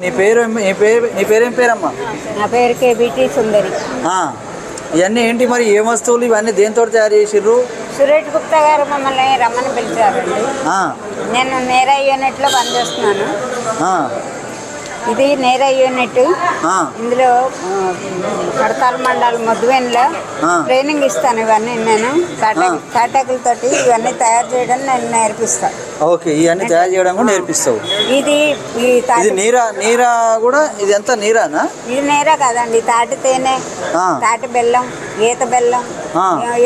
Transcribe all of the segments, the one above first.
నీ పేరు నీ పేరు నీ పేరేం పేరమ్మా? నా పేరు కేబిటి సుందరి. ఇవన్నీ ఏంటి మరి? ఏ వస్తువులు ఇవన్నీ దేంతో తయారు చేసిర్రు? సురేష్ గుప్తా గారు మమ్మల్ని రమ్మని పిలిచారండి. నేను నేరా యూనిట్లో పనిచేస్తున్నాను. ఇది నేరా యూనిట్. ఇందులో కడతాల మండలం మధువెన్లో. ట్రైనింగ్ ఇస్తాను ఇవన్నీ నేను తాటా తాటాకులతోటి ఇవన్నీ తయారు చేయడం నేను నేర్పిస్తాను ఓకే ఇవన్నీ తయారు చేయడం కూడా నేర్పిస్తావు ఇది ఇది నీరా నీరా కూడా ఇది ఎంత నీరానా ఇది నేరా కాదండి తాటి తేనె. తాటి బెల్లం ఈత బెల్లం.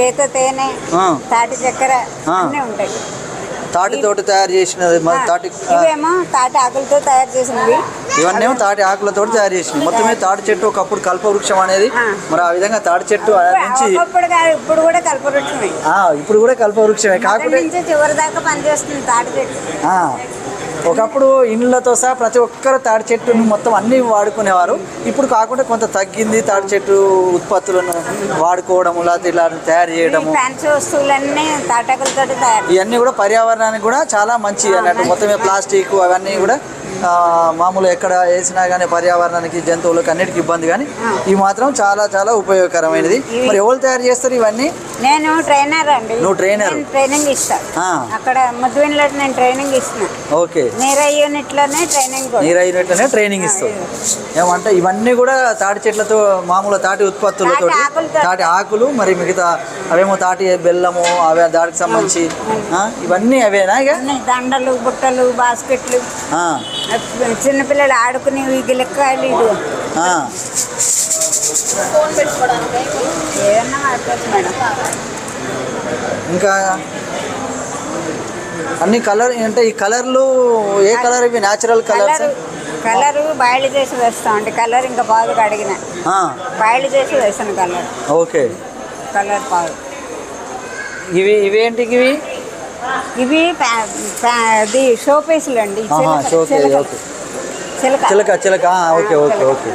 ఈత తేనె. తాటి చక్కెర. అన్నీ ఉంటాయి తాటితోటి తయారు చేసినది తాటి ఇవేమో తాటి ఆకులతో తయారు చేసినవి. ఇవన్నీ తాటి ఆకులతో తయారు చేసినవి. మొత్తమే తాటి చెట్టు ఒకప్పుడు కల్పవృక్షం అనేది. మరి ఆ విధంగా తాటి చెట్టు నుంచి ఇప్పుడు కూడా కల్పవృక్షమే. ఇప్పుడు కూడా కల్పవృక్షమే. అక్కడి కాకపోతే నుంచి చివరి దాకా పనిచేస్తుంది తాటి చెట్టు. ఒకప్పుడు ఇండ్లతో సహా ప్రతి ఒక్కరు తాడి చెట్టును మొత్తం అన్ని వాడుకునేవారు. ఇప్పుడు కాకుండా కొంత తగ్గింది తాడి చెట్టు ఉత్పత్తులను వాడుకోవడము లేకపోతే ఇలా తయారు చేయడము. ఫ్యాన్సీ వస్తువులన్నీ తాటాకులతో తయారు ఇవన్నీ కూడా పర్యావరణానికి కూడా చాలా మంచి అన్నట్టు. మొత్తమే ప్లాస్టిక్ అవన్నీ కూడా మామూలు ఎక్కడ వేసినా కానీ పర్యావరణానికి జంతువులకు అన్నిటికీ ఇబ్బంది కానీ ఇవి మాత్రం చాలా చాలా ఉపయోగకరమైనది. మరి ఎవరు తయారు చేస్తారు ఇవన్నీ? నేను ట్రైనర్ అండి. నువ్వు? నేను ట్రైనింగ్ ఇస్తా. ఆ. అక్కడ మధువెన్లో నేను ట్రైనింగ్ ఇస్తున్నా. ఓకే. నీరా యూనిట్లోనే ట్రైనింగ్. నీరు అయినట్లనే ట్రైనింగ్ ఇస్తావు. ఏమంటే ఇవన్నీ కూడా తాటి చెట్లతో మామూలు తాటి ఉత్పత్తులతో తాటి ఆకులు మరి మిగతా అవేమో తాటి బెల్లము అవే దానికి సంబంధించి ఇవన్నీ అవేనా ఇక? దండలు బుట్టలు బాస్కెట్లు. చిన్నపిల్లలు ఆడుకునేవి గిలక్కాయలు ఇది ఆ. ఏదన్నా ఆడుకోవచ్చు మేడం. ఇంకా అన్ని కలర్ అంటే ఈ కలర్లు ఏ కలర్ ఇవి? Natural colours colour colour boil చేసి వేస్తాం అంటే కలర్ ఇంకా బాగా కడిగిన బాయిల్ చేసి వేసాను కలర్. ఓకే. కలర్ బాగా ఇవి ఇవేంటి ఇవి? ఇవి అది షో పీసులు అండి. చిలక-. చిలక. చిలక. Okay okay okay.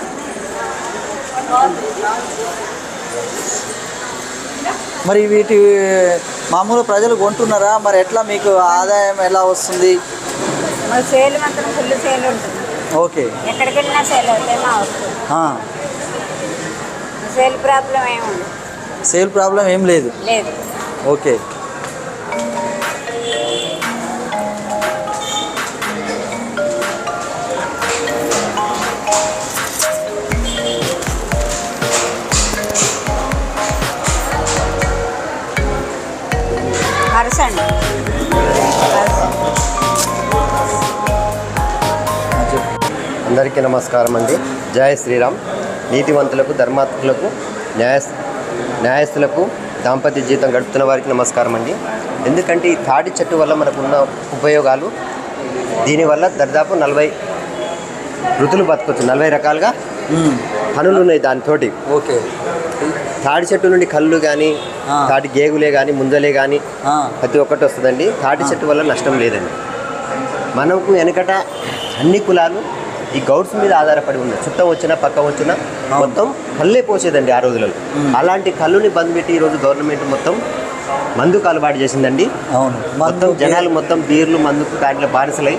మరి వీటి మామూలు ప్రజలు కొంటున్నారా? మరి ఎట్లా మీకు ఆదాయం ఎలా వస్తుంది? సేల్ మాత్రం ఫుల్ సేల్ ఉంటుంది. ఓకే. ఎక్కడికి వెళ్ళినా సేల్ అవుతాయి మా సేల్ ప్రాబ్లం సేల్ ప్రాబ్లం ఏం లేదు? లేదు. ఓకే. అందరికీ నమస్కారం అండి జయ శ్రీరామ్. నీతివంతులకు ధర్మాత్ములకు న్యాయ న్యాయస్తులకు దాంపత్య జీవితం గడుపుతున్న వారికి నమస్కారం అండి ఎందుకంటే ఈ తాటి చెట్టు వల్ల మనకున్న ఉపయోగాలు దీనివల్ల దాదాపు నలభై ఋతులు బతకొచ్చు నలభై రకాలుగా. పనులు ఉన్నాయి దానితోటి. ఓకే. తాటి చెట్టు నుండి కళ్ళు కానీ. తాటి గేగులే కానీ ముంజలే కానీ ప్రతి ఒక్కటి వస్తుందండి. తాటి చెట్టు వల్ల నష్టం లేదండి. మనకు వెనకట అన్ని కులాలు ఈ గౌడ్స్ మీద ఆధారపడి ఉంది. చుట్టం వచ్చినా పక్క వచ్చినా మొత్తం కళ్ళే పోసేదండి ఆ రోజులలో. అలాంటి కళ్ళుని బంద్ పెట్టి ఈరోజు గవర్నమెంట్ మొత్తం మందుకు అలవాటు చేసిందండి. అవును. మొత్తం జనాలు మొత్తం బీర్లు మందుకు కాటిలో బానిసలై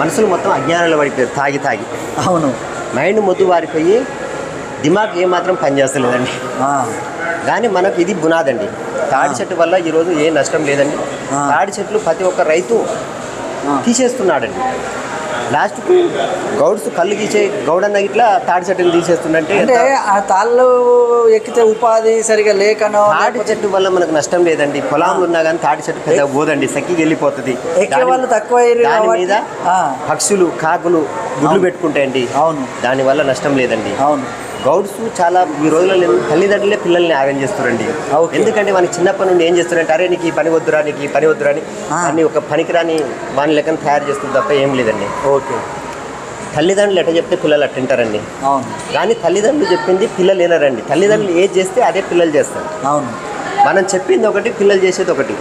మనుషులు మొత్తం అజ్ఞానంలో పడిపోయారు తాగి తాగి. అవును. మైండ్ మొద్దు వారిపోయి దిమాగ్ ఏమాత్రం పనిచేస్తలేదండి కానీ మనకు ఇది బునాదండి తాడి చెట్టు వల్ల ఈరోజు ఏ నష్టం లేదండి. తాడి చెట్లు ప్రతి ఒక్క రైతు. తీసేస్తున్నాడండి. లాస్ట్కు గౌడ్స్ కళ్ళు గీసే గౌడన్న ఇట్లా తాడి చెట్టుని తీసేస్తుందంటే అంటే ఆ తాళ్ళు ఎక్కితే ఉపాధి సరిగా లేకనో తాడి చెట్టు వల్ల మనకు నష్టం లేదండి. పొలంలో ఉన్నా కానీ తాడి చెట్టు పెద్ద పోదండి. సక్కి వెళ్ళిపోతుంది. ఎక్కే వాళ్ళు తక్కువ దాని మీద. పక్షులు కాకులు గుడ్లు. పెట్టుకుంటాయండి. అవును. దాని వల్ల నష్టం లేదండి. అవును. గౌడ్స్ చాలా ఈ రోజుల్లో తల్లిదండ్రులే పిల్లల్ని ఆగం చేస్తారండి. ఎందుకంటే మనకి చిన్నప్పటి నుండి ఏం చేస్తారంటే అరే నీకు ఈ పని వద్దురా నీకు ఈ పని వద్దురా అని. అన్ని ఒక పనికిరాని వాని లెక్కన తయారు చేస్తుంది తప్ప ఏం లేదండి. ఓకే. తల్లిదండ్రులు ఎట్ట చెప్తే పిల్లలు అట్టింటారండి అవును. కానీ తల్లిదండ్రులు చెప్పింది పిల్లలు వినరండి. తల్లిదండ్రులు ఏది చేస్తే అదే పిల్లలు చేస్తారు. అవును. మనం చెప్పింది ఒకటి పిల్లలు చేసేది ఒకటి.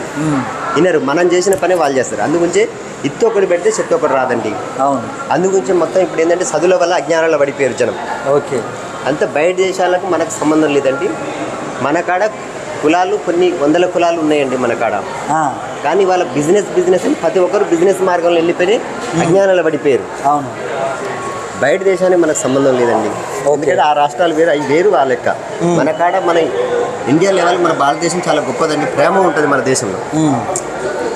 వినరు. మనం చేసిన పని వాళ్ళు చేస్తారు. అందుగురించి ఇత్తు ఒకటి పెడితే చెట్టు ఒకటి రాదండి. అవును. అందుగురించి మొత్తం ఇప్పుడు ఏంటంటే చదువుల వల్ల అజ్ఞానాల్లో పడిపోయారు జనం. ఓకే. అంత బయట దేశాలకు మనకు సంబంధం లేదండి. మన కాడ కులాలు కొన్ని వందల కులాలు ఉన్నాయండి మన కాడ. కానీ వాళ్ళ బిజినెస్ బిజినెస్ ప్రతి ఒక్కరు బిజినెస్ మార్గంలో వెళ్ళిపోయి అజ్ఞానాలు పడిపోయారు. అవును. బయట దేశానికి మనకు సంబంధం లేదండి. ఎందుకంటే ఆ రాష్ట్రాలు వేరు అవి వేరు ఆ లెక్క మన కాడ మన ఇండియా లెవెల్ మన భారతదేశం చాలా గొప్పదండి. ప్రేమ ఉంటుంది మన దేశంలో.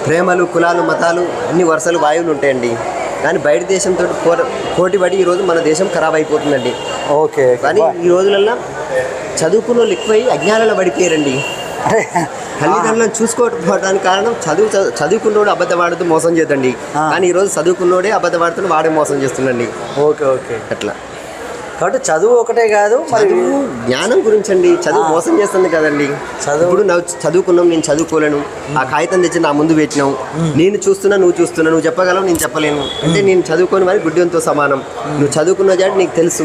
ప్రేమలు కులాలు మతాలు అన్ని వరుసలు వాయువులు ఉంటాయండి. కానీ బయట దేశంతో పోర పోటీపడి ఈరోజు మన దేశం ఖరాబ్ అయిపోతుందండి. ఓకే కానీ ఈ రోజులల్లో చదువుకున్న వాళ్ళు ఎక్కువై అజ్ఞానంలో పడిపోయారండి. తల్లిదండ్రులను చూసుకోకపోవడానికి కారణం చదువు చదువు- చదువుకున్నోడు అబద్ధం ఆడుతూ మోసం చేద్దండి. కానీ ఈరోజు చదువుకున్నోడే అబద్ధం ఆడుతూ వాడే మోసం చేస్తుండండి ఓకే ఓకే. అట్లా. కాబట్టి చదువు ఒకటే కాదు మరి చదువు జ్ఞానం గురించి అండి చదువు. మోసం చేస్తుంది కదండి. చదువు- ఇప్పుడు నువ్వు చదువుకున్నావు నేను చదువుకోలేను. ఆ కాగితం తెచ్చి నా ముందు పెట్టినావు. నేను చూస్తున్నా నువ్వు చూస్తున్నా నువ్వు చెప్పగలవు నేను చెప్పలేను. అంటే నేను చదువుకొని వారి గుడ్డితో సమానం. నువ్వు చదువుకున్న జాడి నీకు తెలుసు.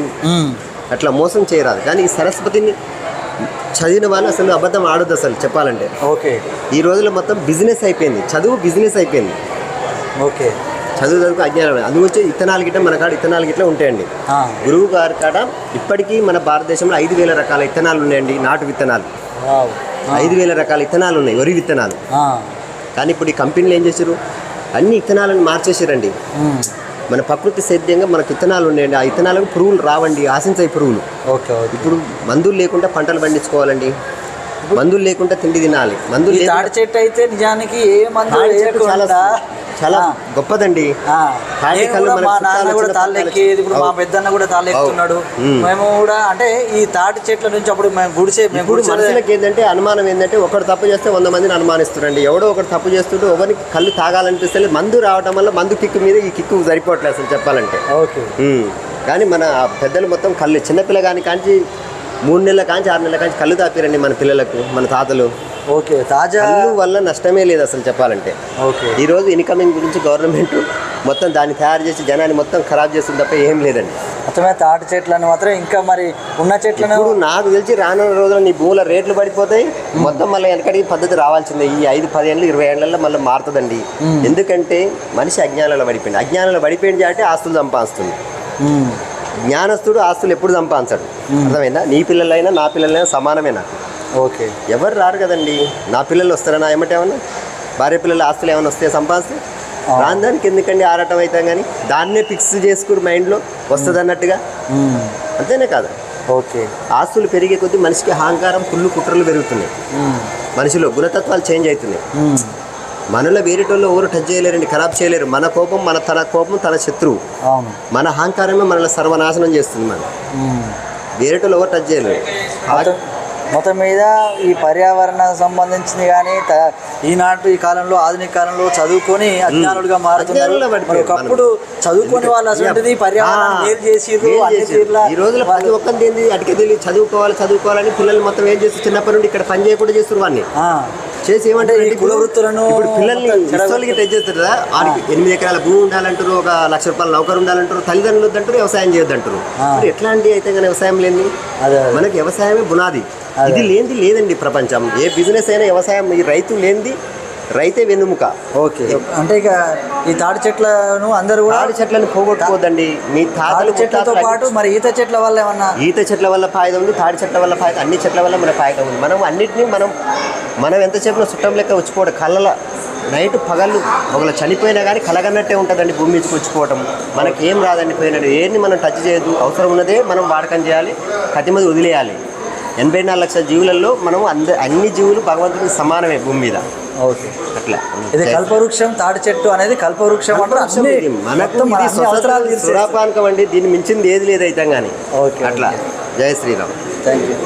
అట్లా మోసం చేయరాదు. కానీ సరస్వతిని చదివిన వాళ్ళు అసలు అబద్ధం ఆడొద్దు అసలు చెప్పాలంటే. ఓకే. ఈ రోజుల్లో మొత్తం బిజినెస్ అయిపోయింది. చదువు బిజినెస్ అయిపోయింది. ఓకే. చదువు చదువుకు అజ్ఞానం అందుగురించి ఇత్తనాలు గిట్ట మన కాడ ఇత్తనాలు గిట్ల ఉంటాయండి. గురువు గారి కాడ ఇప్పటికీ మన భారతదేశంలో ఐదు వేల రకాల ఇత్తనాలు ఉన్నాయండి నాటు విత్తనాలు. ఐదు వేల రకాల ఇత్తనాలు ఉన్నాయి వరి విత్తనాలు. కానీ ఇప్పుడు ఈ కంపెనీలు ఏం చేశారు అన్ని ఇత్తనాలను మార్చేసారండి. మన ప్రకృతి సేద్యంగా మనకు ఇత్తనాలు ఉన్నాయండి. ఆ ఇత్తనాలకు పురుగులు రావండి ఆశించాయి పురుగులు. ఓకే ఇప్పుడు మందులు లేకుండా పంటలు పండించుకోవాలండి. మందులు లేకుండా తిండి తినాలి. మందులు చెట్టు అయితే నిజానికి ఏ మందు చాలా. గొప్పదండి. మా నాన్న కూడా ఇప్పుడు మా. పెద్దన్న కూడా. మేము కూడా అంటే ఈ తాటి చెట్ల నుంచి అప్పుడు మేము గుడిసే ఇప్పుడు మనుషులకి ఏంటంటే అనుమానం ఏంటంటే ఒకడు తప్పు చేస్తే వంద మందిని అనుమానిస్తున్నారండి. ఎవడో ఒకడు తప్పు చేస్తుంటే ఒకరికి కళ్ళు తాగాలనిపిస్తే మందు రావడం వల్ల మందు కిక్కు మీద ఈ కిక్కు సరిపోవట్లేదు అసలు చెప్పాలంటే. ఓకే. కానీ మన పెద్దలు మొత్తం కళ్ళు చిన్నపిల్ల కానీ కాంచి మూడు నెలల కాంచి ఆరు నెలల కాంచి కళ్ళు తాపిరండి మన పిల్లలకు మన తాతలు. ఓకే తాజా వల్ల నష్టమే లేదు అసలు చెప్పాలంటే. ఓకే. ఈరోజు ఇన్కమింగ్ గురించి గవర్నమెంట్ మొత్తం దాన్ని తయారు చేసి జనాన్ని మొత్తం ఖరాబ్ చేస్తుంది తప్ప ఏం లేదండి. మొత్తమే తాటి చెట్లను మాత్రం ఇంకా మరి ఉన్న చెట్లను నాకు తెలిసి రానున్న రోజుల్లో నీ భూముల రేట్లు పడిపోతాయి. మొత్తం మళ్ళీ వెనకటి పద్ధతి రావాల్సిందే. ఈ ఐదు పది ఏళ్ళు ఇరవై ఏళ్ళల్లో మళ్ళీ మారుతుందండి. ఎందుకంటే మనిషి అజ్ఞానంలో పడిపోయింది. అజ్ఞానంలో పడిపోయింది అంటే ఆస్తులు సంపాదిస్తుంది. జ్ఞానస్తుడు ఆస్తులు ఎప్పుడు సంపాదించడు. అర్థమైందా? నీ పిల్లలైనా నా పిల్లలైనా సమానమేనా? ఓకే. ఎవరు రారు కదండి? నా పిల్లలు వస్తారా? నా ఏమంటేమన్నా భార్య పిల్లల ఆస్తులు ఏమైనా వస్తే సంపాదిస్తే? దానికి ఎందుకండి ఆరాటం అవుతాం కానీ దాన్నే ఫిక్స్ చేసుకుని మైండ్లో వస్తుంది అన్నట్టుగా. అంతేనే కాదు. ఓకే. ఆస్తులు పెరిగే కొద్దీ మనిషికి అహంకారం కుళ్ళు కుట్రలు పెరుగుతున్నాయి. మనిషిలో గుణతత్వాలు చేంజ్ అవుతున్నాయి. మనలో వేరేటోళ్ళు ఎవరు టచ్ చేయలేరండి ఖరాబ్ చేయలేరు. మన కోపం మన తన కోపం తన శత్రువు. మన అహంకారమే మనల్ని సర్వనాశనం చేస్తుంది మనం. వేరేటోళ్ళు ఎవరు టచ్ చేయలేరు. మొత్తం మీద ఈ పర్యావరణ సంబంధించింది కానీ ఈనాటి ఈ కాలంలో ఆధునిక కాలంలో చదువుకొని అజ్ఞానులుగా మారుతున్నారు. మరి ఒకప్పుడు చదువుకొని వాళ్ళు అసలు పర్యావరణం చేసిర్రు. తీర్ల ఈ ప్రతి ఒక్కరిది అటుకే తెలియదు చదువుకోవాలి చదువుకోవాలని పిల్లలు మొత్తం ఏం చేస్తారు చిన్నప్పటి నుండి ఇక్కడ పని చేయకుండా చేస్తారు వాడిని. చేసి ఏమంటే అంటే ఈ కుల వృత్తులను పిల్లల్ని ఇష్టోళ్ళకి టచ్ చేస్తారు కదా ఎనిమిది ఎకరాల భూమి ఉండాలంటారు ఒక లక్ష రూపాయల నౌకరు ఉండాలంటారు తల్లిదండ్రులు వద్దంటారు వ్యవసాయం చేయొద్దంటారు. మరి ఎట్లాంటి అయితే కానీ వ్యవసాయం లేని. మనకి వ్యవసాయమే బునాది. ఇది లేనిది లేదండి ప్రపంచం ఏ బిజినెస్ అయినా వ్యవసాయం ఈ రైతు లేనిది రైతే వెన్నుముక. ఓకే. అంటే ఇక ఈ తాడి చెట్లను అందరూ కూడా తాడి చెట్లను పోగొట్టుకోవద్దండి. మీ తాడి చెట్లతో పాటు మరి ఈత చెట్ల వల్ల ఏమన్నా? ఈత చెట్ల వల్ల ఫాయిదా ఉంది తాడి చెట్ల వల్ల ఫాయిదా అన్ని చెట్ల వల్ల మన ఫాయిదా ఉంది. మనం అన్నిటినీ మనం మనం ఎంత చెప్పినా చుట్టం లెక్క వచ్చిపోవడం కళ్ళల నైట్ పగళ్ళు ఒకళ్ళు చనిపోయినా కానీ కలగన్నట్టే ఉంటుందండి భూమి మీదకి వచ్చిపోవటం మనకి ఏం రాదండి పోయినట్టు. ఏంటి మనం టచ్ చేయొద్దు. అవసరం ఉన్నదే మనం వాడకం చేయాలి కతి మీద వదిలేయాలి. ఎనభై నాలుగు లక్షల జీవులలో మనం అంద అన్ని జీవులు భగవంతుడికి సమానమే భూమి మీద. ఓకే. అట్లా. ఇది కల్పవృక్షం తాడి చెట్టు అనేది కల్పవృక్షం అంటే మనకు. సురాపానకం అండి. దీన్ని మించింది ఏది లేదు అయితే కానీ ఓకే, అట్లా. జై శ్రీరామ్. Thank you